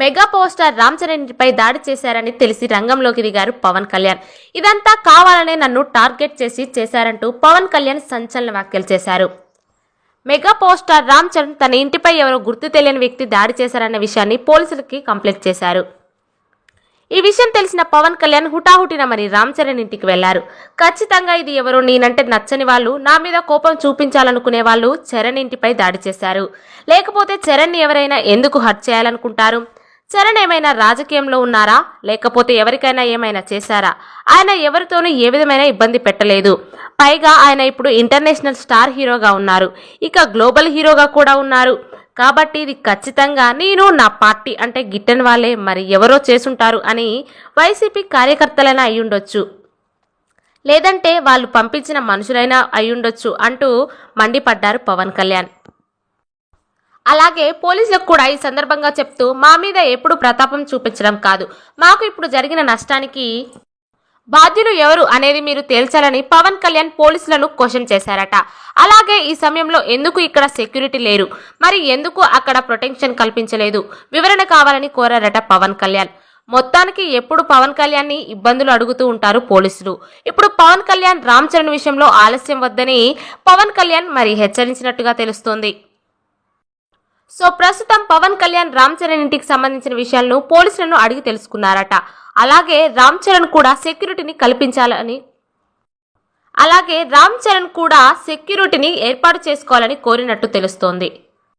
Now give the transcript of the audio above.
Mega power star Ram Charan ఇంటిపై దాడి చేశారని తెలిసి రంగంలోకి దిగారు పవన్ కళ్యాణ్. ఇదంతా కావాలనే నన్ను టార్గెట్ చేసి చేశారంటూ పవన్ కళ్యాణ్ సంచలన వ్యాఖ్యలు చేశారు. Mega power star Ram Charan తన ఇంటిపై ఎవరో గుర్తు తెలియని వ్యక్తి దాడి చేశారన్న విషయాన్ని పోలీసులకి కంప్లైంట్ చేశారు. ఈ విషయం తెలిసిన పవన్ కళ్యాణ్ హుటాహుటిన మరి రామ్ చరణ్ ఇంటికి వెళ్ళారు. ఖచ్చితంగా ఇది ఎవరో నేనంటే నచ్చని వాళ్ళు నా మీద కోపం చూపించాలనుకునే వాళ్ళు చరణ్ ఇంటిపై దాడి చేశారు. లేకపోతే చరణ్ ఎవరైనా ఎందుకు హర్ట్ చేయాలనుకుంటారు? చరణ్ ఏమైనా రాజకీయంలో ఉన్నారా? లేకపోతే ఎవరికైనా ఏమైనా చేశారా? ఆయన ఎవరితోనూ ఏ విధమైన ఇబ్బంది పెట్టలేదు. పైగా ఆయన ఇప్పుడు ఇంటర్నేషనల్ స్టార్ హీరోగా ఉన్నారు. ఇక గ్లోబల్ హీరోగా కూడా ఉన్నారు. కాబట్టి ఇది ఖచ్చితంగా నేను నా పార్టీ అంటే గిట్టని వాళ్ళే మరి ఎవరో చేసుంటారు అని వైసీపీ కార్యకర్తలైనా అయ్యుండొచ్చు. లేదంటే వాళ్ళు పంపించిన మనుషులైనా అయ్యుండొచ్చు అంటూ మండిపడ్డారు పవన్ కళ్యాణ్. అలాగే పోలీసులకు కూడా ఈ సందర్భంగా చెప్తూ మా మీద ఎప్పుడు ప్రతాపం చూపించడం కాదు. మాకు ఇప్పుడు జరిగిన నష్టానికి బాధ్యులు ఎవరు అనేది మీరు తేల్చాలని పవన్ కళ్యాణ్ పోలీసులను క్వశ్చన్ చేశారట. అలాగే ఈ సమయంలో ఎందుకు ఇక్కడ సెక్యూరిటీ లేరు? మరి ఎందుకు అక్కడ ప్రొటెక్షన్ కల్పించలేదు? వివరణ కావాలని కోరారట పవన్ కళ్యాణ్. మొత్తానికి ఎప్పుడు పవన్ కళ్యాణ్ని ఇబ్బందులు అడుగుతూ ఉంటారు పోలీసులు. ఇప్పుడు పవన్ కళ్యాణ్ రామ్ చరణ్ విషయంలో ఆలస్యం వద్దని పవన్ కళ్యాణ్ మరి హెచ్చరించినట్టుగా తెలుస్తోంది. సో ప్రస్తుతం పవన్ కళ్యాణ్ రామ్ చరణ్ ఇంటికి సంబంధించిన విషయాలను పోలీసులను అడిగి తెలుసుకున్నారట. అలాగే రామ్ చరణ్ కూడా సెక్యూరిటీని కల్పించాలని అలాగే రామ్ చరణ్ కూడా సెక్యూరిటీని ఏర్పాటు చేసుకోవాలని కోరినట్టు తెలుస్తోంది.